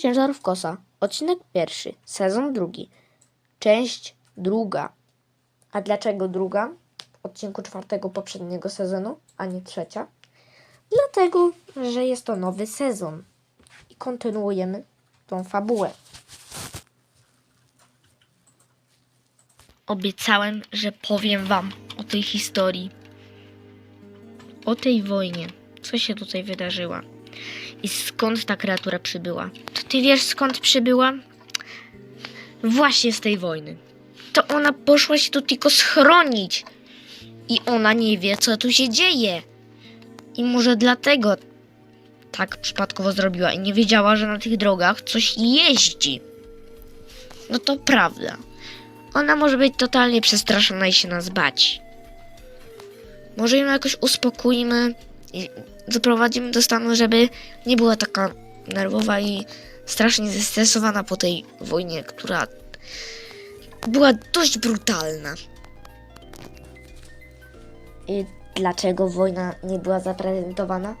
Ciężarów Kosa. Odcinek pierwszy, sezon drugi, część druga. A dlaczego druga? W odcinku czwartego poprzedniego sezonu, a nie trzecia? Dlatego, że jest to nowy sezon i kontynuujemy tą fabułę. Obiecałem, że powiem wam o tej historii. O tej wojnie. Co się tutaj wydarzyła? I skąd ta kreatura przybyła? To ty wiesz skąd przybyła? Właśnie z tej wojny. To ona poszła się tu tylko schronić. I ona nie wie, co tu się dzieje. I może dlatego tak przypadkowo zrobiła i nie wiedziała, że na tych drogach coś jeździ. No to prawda. Ona może być totalnie przestraszona i się nas bać. Może ją jakoś uspokójmy i doprowadzimy do stanu, żeby nie była taka nerwowa i strasznie zestresowana po tej wojnie, która była dość brutalna. I dlaczego wojna nie była zaprezentowana?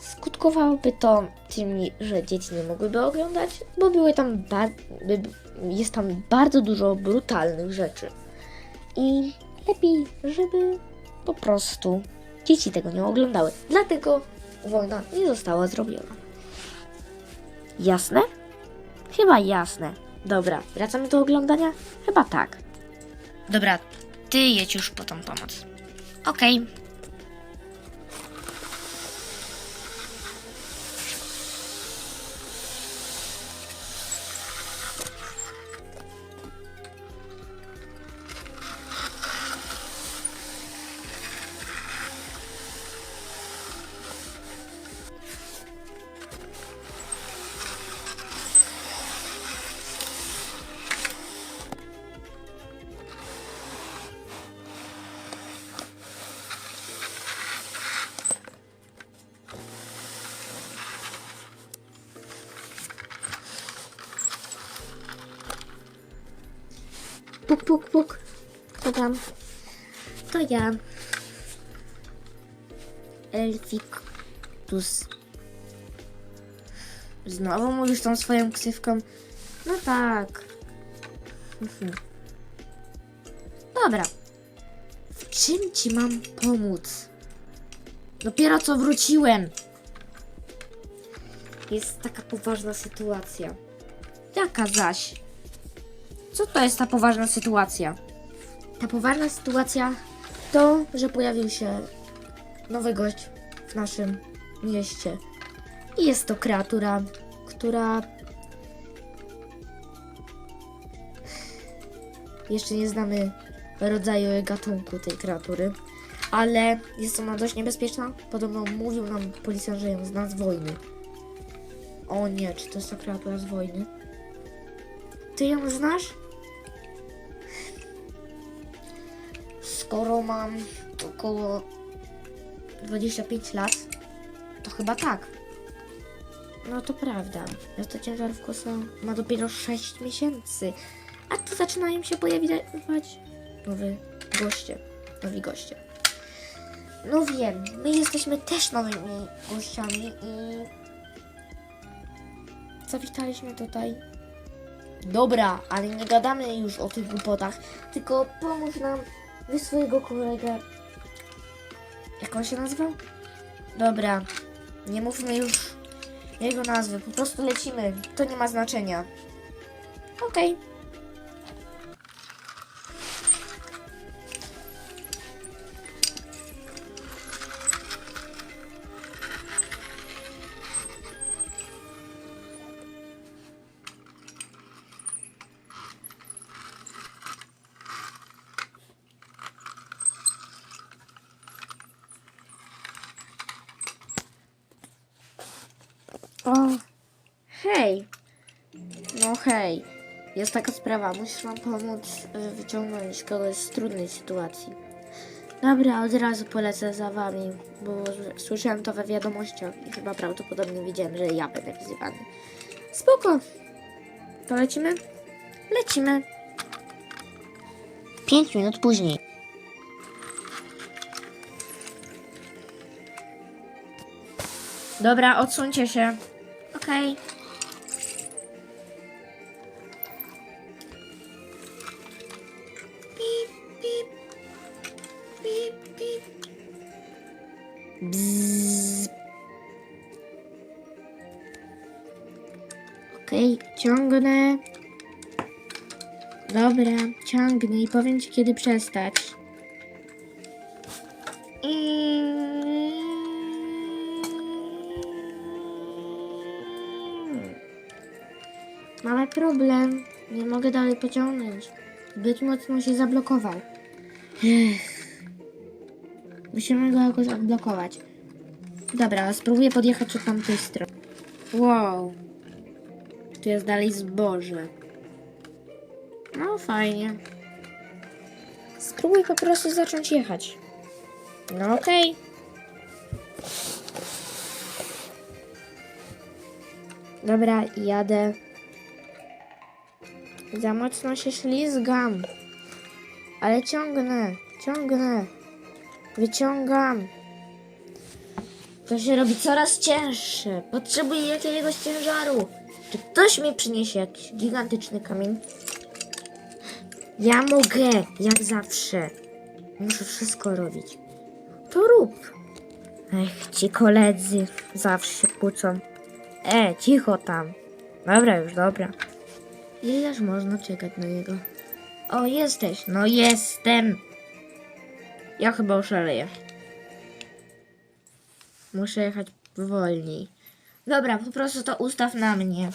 Skutkowałoby to tym, że dzieci nie mogłyby oglądać, bo były tam jest tam bardzo dużo brutalnych rzeczy. I lepiej, żeby po prostu dzieci tego nie oglądały. Dlatego wojna nie została zrobiona. Jasne? Chyba jasne. Dobra, wracamy do oglądania? Chyba tak. Dobra, ty jedź już po tą pomoc. Okej. Puk, puk, puk. Kto tam? To ja. Elfictus. Znowu mówisz tą swoją ksywką? No tak. Mhm. Dobra. W czym ci mam pomóc? Dopiero co wróciłem. Jest taka poważna sytuacja. Jaka zaś? Co to jest ta poważna sytuacja? Ta poważna sytuacja to, że pojawił się nowy gość w naszym mieście. I jest to kreatura, która jeszcze nie znamy rodzaju i gatunku tej kreatury, ale jest ona dość niebezpieczna. Podobno mówił nam policjant, że ją zna z wojny. O nie, czy to jest ta kreatura z wojny? Ty ją znasz? Skoro mam około 25 lat, to chyba tak. No to prawda. Miasto ciężarów kosa ma dopiero 6 miesięcy, a tu zaczynają się pojawiać nowi goście. Nowi goście. No wiem, my jesteśmy też nowymi gościami i zawitaliśmy tutaj Dobra, ale nie gadamy już o tych głupotach, tylko pomóż nam wy swojego kolegę. Jak on się nazywał? Dobra, nie mówmy już jego nazwy, po prostu lecimy. To nie ma znaczenia. Okej. O, hej. No hej. Jest taka sprawa, musisz nam pomóc y, wyciągnąć kogoś z trudnej sytuacji. Dobra, od razu polecę za wami, bo słyszałem to we wiadomościach i chyba prawdopodobnie wiedziałem, że ja będę wzywany. Spoko. To lecimy? Lecimy. Pięć minut później. Dobra, odsuńcie się. Okej. okej. Pip, pip. Pip, pip. Bzz. Okej, ciągnę. Dobra, ciągnę i powiem ci kiedy przestać. Problem. Nie mogę dalej pociągnąć. Zbyt mocno się zablokował. Musimy go jakoś odblokować. Dobra, spróbuję podjechać od tamtej strony. Wow. Tu jest dalej zboże. No fajnie. Spróbuj po prostu zacząć jechać. No okej. Dobra, jadę. Za mocno się ślizgam. Ale ciągnę, ciągnę. Wyciągam. To się robi coraz cięższe. Potrzebuję jakiegoś ciężaru. Czy ktoś mi przyniesie jakiś gigantyczny kamień? Ja mogę, jak zawsze. Muszę wszystko robić. To rób. Ech, ci koledzy zawsze się kłócą. E, cicho tam. Dobra, już dobra. Ileż można czekać na niego? O, jesteś. No jestem. Ja chyba oszaleję. Muszę jechać wolniej. Dobra, po prostu to ustaw na mnie.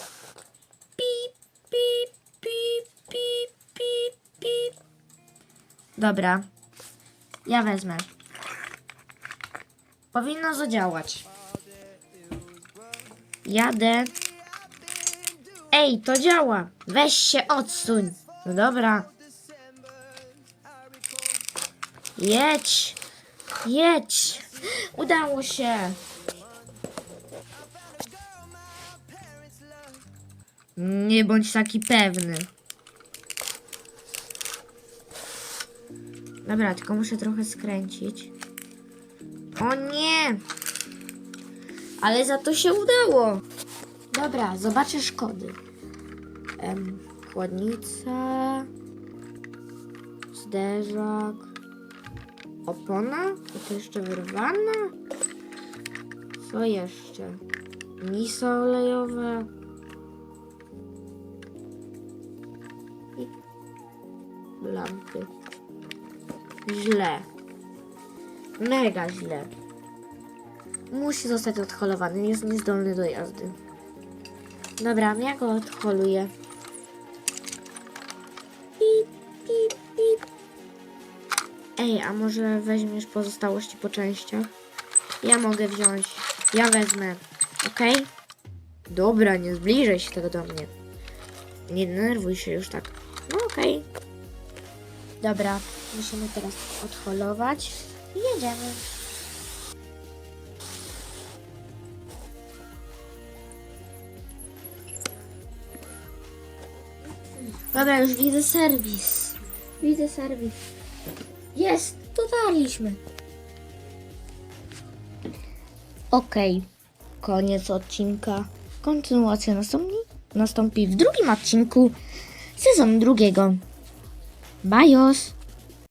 Pip, pip, pip, pip, pip, pip. Dobra. Ja wezmę. Powinno zadziałać. Jadę. Ej, to działa. Weź się odsuń. No dobra. Jedź. Jedź. Udało się. Nie bądź taki pewny. Dobra, tylko muszę trochę skręcić. O nie! Ale za to się udało. Dobra, zobaczę szkody. Em, chłodnica, zderzak, opona, to jeszcze wyrwana. Co jeszcze? Miso olejowe. I lampy. Źle. Mega źle. Musi zostać odholowany, jest niezdolny do jazdy. Dobra, ja go odholuję. Pip, pip, pip. Ej, a może weźmiesz pozostałości po częściach? Ja mogę wziąć. Ja wezmę. Okej? Dobra, nie zbliżaj się tego do mnie. Nie denerwuj się już tak. No okej. Dobra, musimy teraz odholować. Jedziemy. Dobra, już widzę serwis. Widzę serwis. Jest, dotarliśmy. Okej, koniec odcinka. Kontynuacja nastąpi, nastąpi w drugim odcinku sezonu drugiego. Bajos!